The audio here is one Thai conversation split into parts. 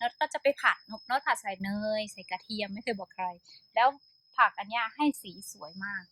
น้ตก็จะไปผัดโน้ตผัดใส่เนย ใส่กระเทียมไม่เคยบอกใคร แล้วผักอันเนี้ยให้สีสวยมาก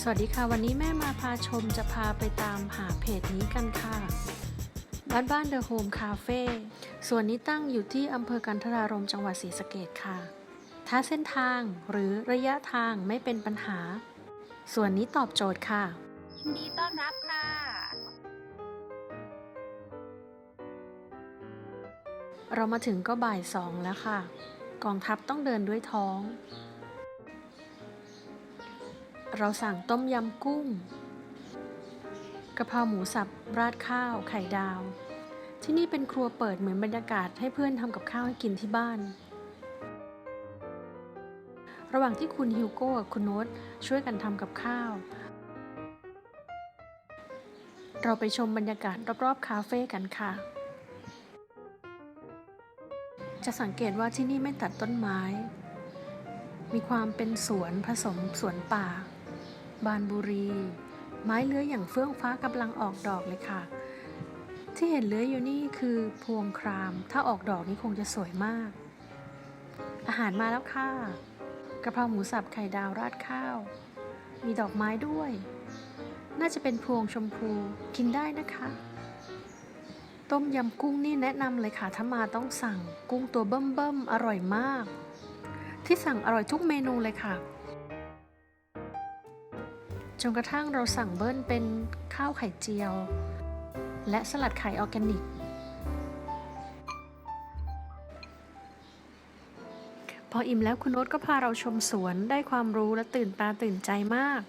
สวัสดีค่ะ วันนี้แม่มาพาชมจะพาไปตามหาเพจนี้กันค่ะบ้านบ้านเดอะโฮมคาเฟ่ส่วนนี้ตั้งอยู่ที่อำเภอกันทรารมจังหวัดศรีสะเกดค่ะ ถ้าเส้นทางหรือระยะทางไม่เป็นปัญหา ส่วนนี้ตอบโจทย์ค่ะ ยินดีต้อนรับค่ะเรามาถึงก็บ่ายสองแล้วค่ะ กองทัพต้องเดินด้วยท้อง เราสั่งต้มยำกุ้งกะเพราหมูสับราดข้าวไข่ดาว ที่นี่เป็นครัวเปิดเหมือนบรรยากาศให้เพื่อนทำกับข้าวให้กินที่บ้าน ระหว่างที่คุณฮิวโก้กับคุณโน้ตช่วยกันทำกับข้าว เราไปชมบรรยากาศรอบๆคาเฟ่กันค่ะ จะสังเกตว่าที่นี่ไม่ตัดต้นไม้ มีความเป็นสวนผสมสวนป่า บานบุรี ไม้เลื้อยอย่างเฟื่องฟ้ากำลังออกดอกเลยค่ะ ที่เห็นเลื้อยอยู่นี่คือพวงคราม ถ้าออกดอกนี่คงจะสวยมาก อาหารมาแล้วค่ะกะเพราหมูสับไข่ดาวราดข้าว มีดอกไม้ด้วย น่าจะเป็นพวงชมพูกินได้นะคะ ต้มยำกุ้งนี่แนะนำเลยค่ะถ้ามาต้องสั่งกุ้งตัวเบิ่มๆอร่อยมาก ที่สั่งอร่อยทุกเมนูเลยค่ะจนกระทั่งเราสั่งเบิ้ลเป็นข้าวไข่เจียว และสลัดไข่ออร์แกนิก พออิ่มแล้วคุณโน้ตก็พาเราชมสวนได้ความรู้และตื่นตาตื่นใจมาก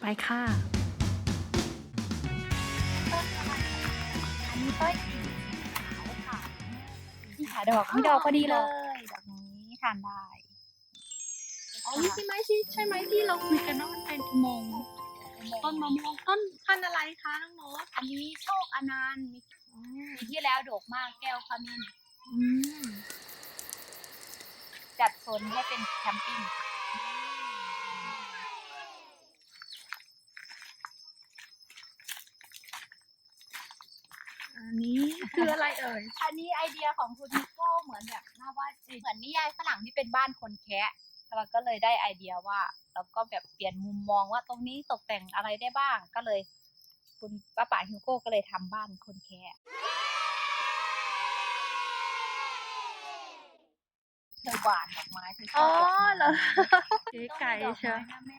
ไปค่ะ ดอกมีดอกพอดีเลย ดอกนี้ทานได้อ๋อนี่ใช่ไหมที่ใช่ไหมที่เราคุยกันว่ามันเป็นอุโมงค์ต้นมะม่วงต้นพันธุ์อะไรคะน้องโน้ตอันนี้โชคอนันต์มีปีที่แล้วดกมากแก้วขมิ้นอืมจัดโซนให้เป็นแคมปิ้งอันนี้คืออะไรเอ่ย อันนี้ไอเดียของคุณนิโก้ เหมือนแบบน่าว่าเหมือนนิยายฝรั่งที่เป็นบ้านคนแคะเราก็เลยได้ไอเดียว่าเราก็แบบเปลี่ยนมุมมองว่าตรงนี้ตกแต่งอะไรได้บ้าง ก็เลย คุณป้าป๋าฮิวโก้ก็เลยทำบ้านคนแคะเธอหวานดอกไม้เธอชอ๋ออบดอกไม้เหรอเก๋ไก่ต้องมีดอเชียวไม้นะแม่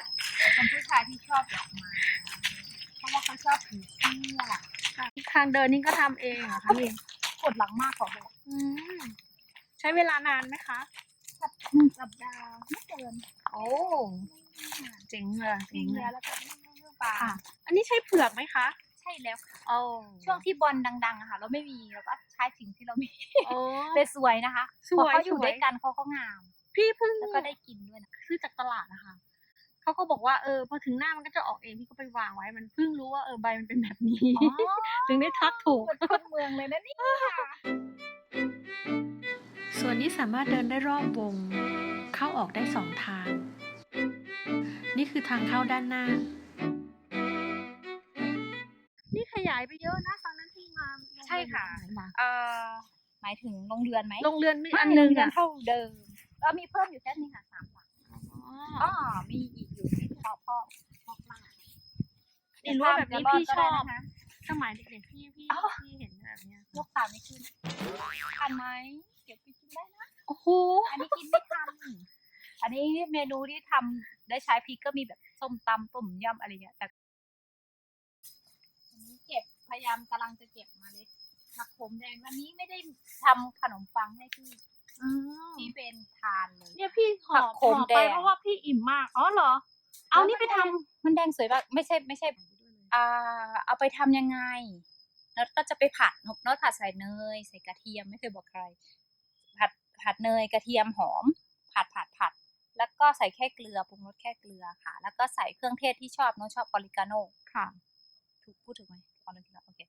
เป็นผู้ชายที่ชอบดอกไม้เพราะว่าเขาชอบผีเสื้อทางเดินนี่ก็ทำเองเหรอคะนี่ปวดหลังมากขอบอกอืมใช้เวลานานไหมคะสักหนึ่งสัปดาห์ไม่เกินโอ้เจ๋งเลยทิ้เจ๋งงเลแล้ยวแล้วก็นึ่งๆๆปลาค่ะ อันนี้ใช้เผือกไหมคะ ใช่แล้วค่ะโอ้ช่วงที่บอลดังๆอะค่ะ เราไม่มีเราก็ใช้สิ่งที่เรามีโอ้เลยสวยนะคะสวยพอเขาอยู่สวยด้วยกันเขาก็งาม พี่เพิ่งแล้วก็ได้กินด้วยนะซื้อจากตลาดนะคะเขาก็บอกว่าเออพอถึงหน้ามันก็จะออกเองพี่ก็ไปวางไว้มันเพิ่งรู้ว่าเออใบมันเป็นแบบนี้อ๋อถึงได้ทักถูกเหมือนคนเมืองเลยนะเนี่ย ส่วนนี้สามารถเดินได้รอบวง เข้าออกได้สองทาง นี่คือทางเข้าด้านหน้า นี่ขยายไปเยอะนะตอนนั้นที่มาใช่ค่ะมาเอ่อหมายถึงโรงเรือนไหมโรงเรือนมีไม่อันหนึงโรเรือะเท่าเดิมแล้วมีเพิ่มอยู่แค่นี้ค่ะสามหลังอ๋ออ๋อมีอีกอยู่ที่พ่อพ่อพ่อมากนี่รั้วแบบนี้พี่ชอบนะคะสมัยเด็กๆพี่พี่อ๋อพี่เห็นแบบเนี้ยยกขาไม่ขึ้นทันไหม โอ้โหอันนี้กินไม่ทัน อันนี้เมนูที่ทำได้ใช้พริกก็มีแบบส้มตำต้มยำอะไรเงี้ยแต่อันนี้เก็บพยายามกำลังจะเก็บเมาเล็ดผักขมแดงวันนี้ไม่ได้ทำขนมปังให้พี่อ๋อที่เป็นทานเลย เนี่ยพี่หอผับกโขหมอบแดไปงเพราะว่าพี่อิ่มมาก อ๋อเหรอ เอานี่ไปทำมันแดงสวยมากไม่ใช่ไม่ใช่ อ่าเอาไปทำยังไงน็อตก็จะไปผัดน็อตผัดใส่เนย ใส่กระเทียมไม่เคยบอกใคร ผัด ผัดเนยกระเทียมหอม ผัดผัดผัด แล้วก็ใส่แค่เกลือปรุงรสแค่เกลือค่ะ แล้วก็ใส่เครื่องเทศที่ชอบน้องชอบออริกาโนค่ะถูกพูดถูกไหมออริกาโนโอเค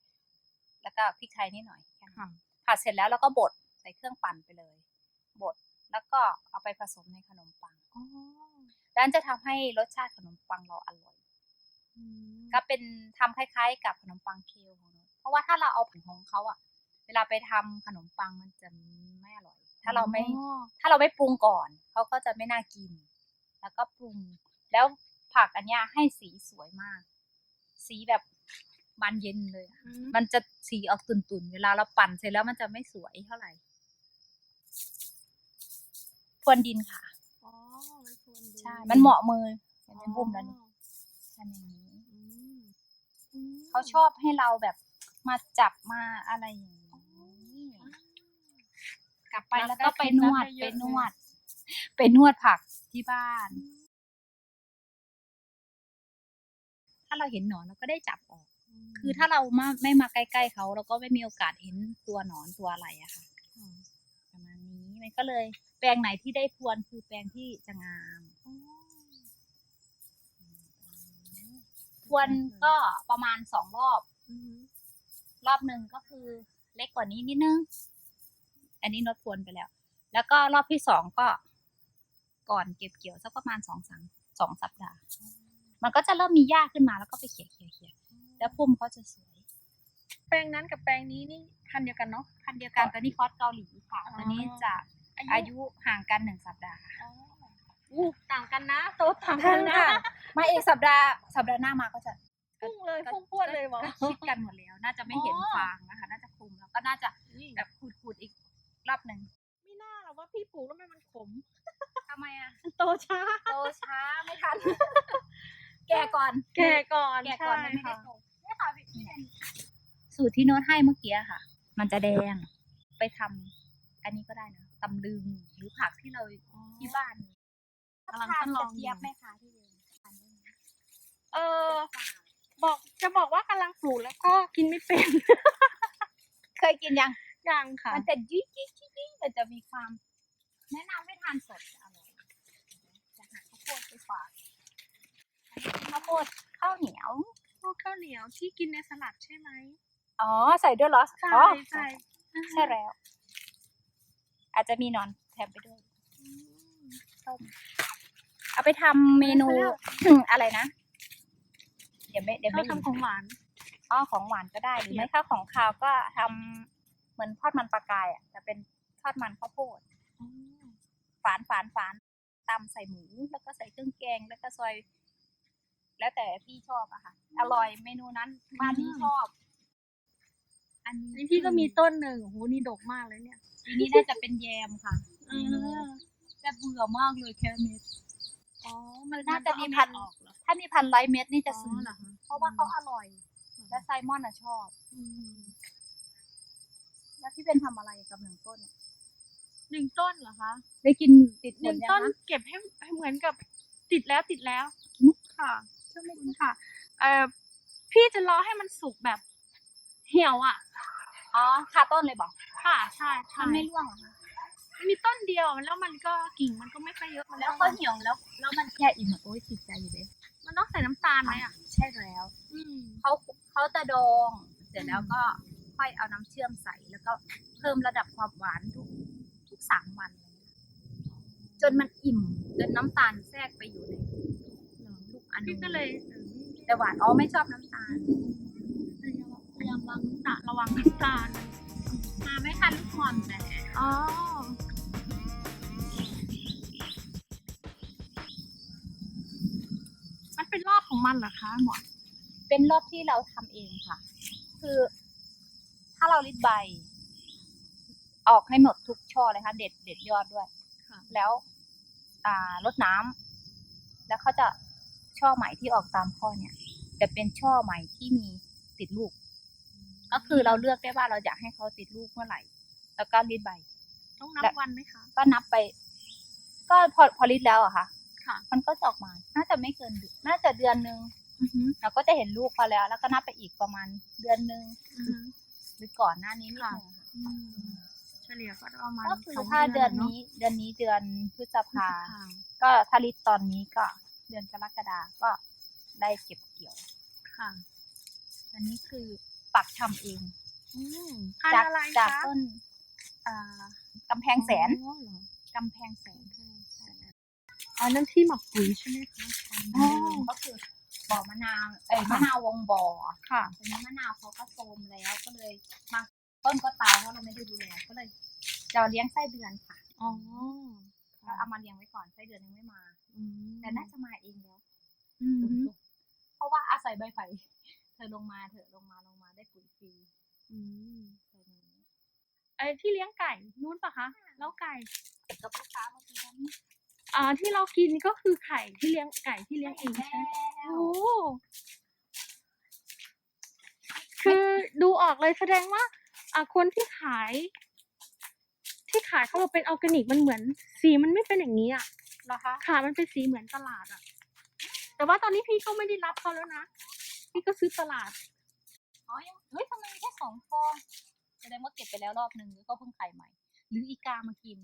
แล้วก็พริกไทยนิดหน่อยแค่นั้นค่ะผัดเสร็จแล้วเราก็บดใส่เครื่องปั่นไปเลยบดแล้วก็เอาไปผสมในขนมปังอ๋อด้านจะทำให้รสชาติขนมปังเราอร่อยอืมก็เป็นทำคล้ายๆ กับขนมปังเคลของเราเพราะว่าถ้าเราเอาผงของเขาอะเวลาไปทำขนมปังมันจะไม่อร่อย ถ้าเราไม่อ๋อถ้าเราไม่ปรุงก่อนเขาก็จะไม่น่ากิน แล้วก็ปรุง แล้วผักอันเนี้ยให้สีสวยมาก สีแบบบานเย็นเลยอะอืมมันจะสีออกตุ่นๆ เวลาเราปั่นเสร็จแล้วมันจะไม่สวยเท่าไหร่พรวนดินค่ะ อ๋อไว้ควรดูใช่ มันเหมาะมือเห็นไหมบุ้มแล้วนี่ทำอย่างนี้อืมอืมเขาชอบให้เราแบบมาจับมาอะไรอย่างนี้ก ลับไปแล้วก็ไปนวดไปนวด ไปนวดผักที่บ้าน ถ้าเราเห็นหนอนเราก็ได้จับออก คือถ้าเรามาไม่มาใกล้ๆเขาเราก็ไม่มีโอกาสเห็นตัวหนอนตัวอะไรอะค่ะประมาณนี้มันก็เลย แปลงไหนที่ได้พรวนคือแปลงที่จะงามอ๋อพรวนก็ประมาณสองรอบอืมรอบหนึ่งก็คือเล็กกว่านี้นิดนึง อันนี้นดพรวนไปแล้ว แล้วก็รอบที่สองก็ ก่อนเก็บเกี่ยวสักประมาณสองสามสองสัปดาห์ มันก็จะเริ่มมีหญ้าขึ้นมาแล้วก็ไปเขี่ยเขี่ยเขี่ยแล้วพุ่มเขาจะสวย แปลงนั้นกับแปลงนี้นี่คันเดียวกันเนาะพันธุ์เดียวกันตอนนี้คอสเกาหลีค่ะอ๋อตอนนี้จะอายุห่างกันหนึ่งสัปดาห์อ๋ออู้ต่างกันนะโตต่างกันนะมาอีกสัปดาห์สัปดาห์หน้ามาก็จะพุ่งเลยพุ่งพรวดเลยบอกก็ชิดกันหมดแล้ว น่าจะไม่เห็นอ๋อฟางนะคะ น่าจะคลุมแล้วก็น่าจะแบบขูดๆอีก รอบหนึ่งไม่น่าหรอกว่าพี่ปลูกแล้วมันขม ทำไมอะ มันโตช้า โตช้าไม่ทัน แก่ก่อน แก่ก่อนแก่ก่อนใช่ไม่ได้ค่ะโตเนี่ยค่ะพี่สูตรที่โน้ตให้เมื่อกี้ค่ะ มันจะแดง ไปทำอันนี้ก็ได้นะตำลึงหรือผักที่เราที่บ้านมีกำลังทาทนดลกองระเจี๊ยบไหมคะที่เดินทานได้ไหมเออ บอกจะบอกว่ากำลังปลูกแล้วก็กินไม่เป็น เคยกินยัง ยังค่ะ มันจะยี่ยี่ยี่ยี่มันจะมีความ แนะนำให้ทานสดจะอร่อยจะหาข้าวโพดไปฝากอันนี้เป็นข้าวโพดข้าวเหนียวพวกข้าวเหนียวที่กินในสลัดใช่ไหมอ๋อใส่ด้วยเหรอใช่อ๋อใช่ใช่แล้ว อาจจะมีหนอนแถมไปด้วยอืมต้มเอาไปทำเมนูไปแล้วอะไรนะ เดี๋ยวไม่เดี๋ยวเขาไม่ทำของหวานอ๋อของหวานก็ได้หรือไม่ถ้าของคาวก็ทำ เหมือนทอดมันปลากายอะจะเป็นทอดมันข้าวโพดฝานฝานฝานตำใส่หมูแล้วก็ใส่เครื่องแกงแล้วก็ซอย แล้วแต่พี่ชอบอะค่ะ อร่อยเมนูนั้นบ้านนี้ชอบ อันนี้นี่พี่ก็มีต้นหนึ่งโอ้โหนี่ดกมากเลยเนี่ยอันนี้น่าจะเป็นแยมค่ะเออแต่เบื่อมากเลยแค่เม็ดอ๋อมันน่าจะต้องมีเอาพันเม็ดออกเหรอถ้ามีพันร้อยเม็ดนี่จะซื้ออ๋อเหรอคะเพราะว่าเขาอร่อย และไซมอนอะชอบอืม แล้วพี่เป็นทำอะไรกับหนึ่งต้นอะหนึ่งต้นเหรอคะได้กินติดผหนึ่ลงยังต้นคะ เก็บให้ให้เหมือนกับติดแล้วติดแล้วอืม ค่ะขอบคุณค่ะ เอ่อพี่จะรอให้มันสุกแบบเหี่ยวอะ อ๋อคาต้นเลยบอกค่ะใช่ใช่มันไม่ร่วงเหรอคะมันมีต้นเดียวแล้วมันก็กิ่งมันก็ไม่ค่อยเยอะมันแล้วก็ก็เหี่ยวแล้ว แล้วมันแค่อิ่มอะโอ้ยติดใจอยู่เลยมันต้องใส่น้ำตาลไหมอะ ใช่แล้ว อืม เขาเขาจะดองเสร็จแล้วก็ค่ อยเอาน้ำเชื่อมใส่ แล้วก็เพิ่มระดับความหวานทุกทุกสามวันเลยนะจนมันอิ่มจนน้ำตาลแทรกไปอยู่ในทุกอนุพี่ก็เลยเออแต่หวานอ๋อไม่ชอบน้ำตาลพยายามระวังน้ำตาลระวังน้ำตาลมาไม่ทันลูกหอมแต่อ๋อมันเป็นรอบของมันเหรอคะหมอเป็นรอบที่เราทำเองค่ะ คือ ถ้าเราริดใบ ออกให้หมดทุกช่อเลยค่ะ เด็ดเด็ดยอดด้วยค่ะแล้วอ่ารดน้ำแล้วเขาจะช่อใหม่ที่ออกตามข้อเนี่ย จะเป็นช่อใหม่ที่มีติดลูก ก็คือเราเลือกได้ว่าเราอยากให้เขาติดลูกเมื่อไหร่ แล้วก็รีดใบ ต้องนับและวันไหมคะ ก็นับไป ก็พอพอรีดแล้วอะค่ะค่ะ มันก็จะออกมา น่าจะไม่เกินเดือนน่าจะเดือนหนึ่งอือฮึเราก็จะเห็นลูกเขาแล้ว แล้วก็นับไปอีกประมาณเดือนหนึ่งอือฮึ หรือก่อนหน้านี้นิดค่ะนึงอืมเฉลี่ยก็ประมาณก็คือสงถ้าเดือนะนี้เดือนนี้เดือนพฤษภาค่ะก็ถ้ารีดตอนนี้ก็เดือนกรกฎาก็ได้เก็บเกี่ยวค่ะ อันนี้คือปักทำเองอืมพันจากธุ์อะไรจากคะต้นอ่ากำแพงแสนอ๋อเหรอกำแพงแสนอ๋อนั่นที่หมักปุ๋ยใช่ไหมคะอ๋อก็คือ บ่อมะนาวเอ้ยมะนาววงบ่อค่ะตอนนี้มะนาวเขาก็โทรมแล้วก็เลยมาต้นก็ตายเพราะเราไม่ได้ดูแลก็เลยจะเลี้ยงไส้เดือนค่ะอ๋อก็เอามาเลี้ยงไว้ก่อนไส้เดือนยังไม่มาอืมแต่น่าจะมาเองแล้วอืมเพราะว่าอาศัยใบไผ่เธอลงมาเถอะลงมาลงมาได้ปุ๋ยฟรีอืมเธอนี้ไอ้ที่เลี้ยงไก่นู้นปะคะแล้วไก่เก็บกับลูกค้าเมื่อกี้นั้น อ่าที่เรากินก็คือไข่ที่เลี้ยงไก่ที่เลี้ยงเองใช่ไหมโอ้คือดูออกเลยแสดงว่า อ่าคนที่ขาย ที่ขายเขาบอกเป็นออร์แกนิกมันเหมือน สีมันไม่เป็นอย่างนี้อะเหรอคะค่ะมันเป็นสีเหมือนตลาดอะ แต่ว่าตอนนี้พี่ก็ไม่ได้รับเขาแล้วนะพี่ก็ซื้อตลาดอ๋อยังเฮ้ยทำไมมีแค่สองฟองแสดงว่าเก็บไปแล้วรอบหนึ่งแล้วก็เพิ่งไข่ใหม่ หรืออีกามากิน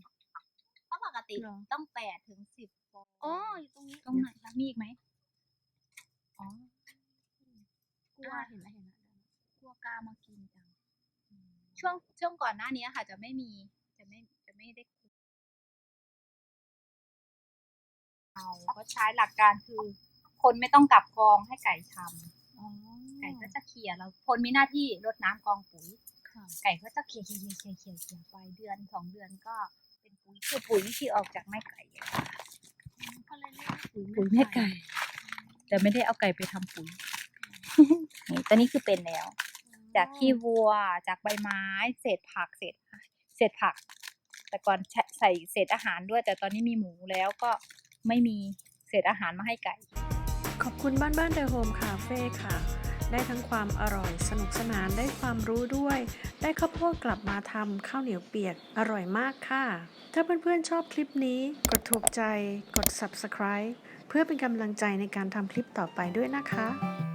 ปกติเหรอ ต้องแปดถึงสิบฟองอ๋ออยู่ตรงนี้ตรงไหนคะมีอีกไหมอ๋อกลัวเห็นแล้วเห็นแล้วกลัวกามากินจัง ช่วงช่วงก่อนหน้านี้ค่ะ จะไม่มีจะไม่จะไม่ได้คุยเอาก็ใช้หลักการคือ คนไม่ต้องกลับกองให้ไก่ทำอ๋อไก่ก็จะเขี่ยแล้วคนมีหน้าที่รดน้ำกองปุ๋ย ค่ะไก่ก็จะเขี่ยเขี่ยเขี่ยเขี่ยเขี่ยเขี่ยไปเดือนสองเดือนก็เป็นปุ๋ยคือปุ๋ยที่ออกจากแม่ไก่อะค่ะก็เลยเรียกว่าปุ๋ยปุ๋ยแม่ไก่ แต่ไม่ได้เอาไก่ไปทำปุ๋ยนี่ตอนนี้คือเป็นแล้ว จากขี้วัวจากใบไม้ เศษผักเศษเศษผัก แต่ก่อนใช้ใส่เศษอาหารด้วย แต่ตอนนี้มีหมูแล้วก็ไม่มีเศษอาหารมาให้ไก่ ขอบคุณบ้านบ้านเดอะโฮมคาเฟ่ค่ะ ได้ทั้งความอร่อยสนุกสนานได้ความรู้ด้วย ได้ข้าวโพดกลับมาทำข้าวเหนียวเปียกอร่อยมากค่ะ ถ้าเพื่อนๆชอบคลิปนี้ กดถูกใจกด subscribe เพื่อเป็นกำลังใจในการทำคลิปต่อไปด้วยนะคะ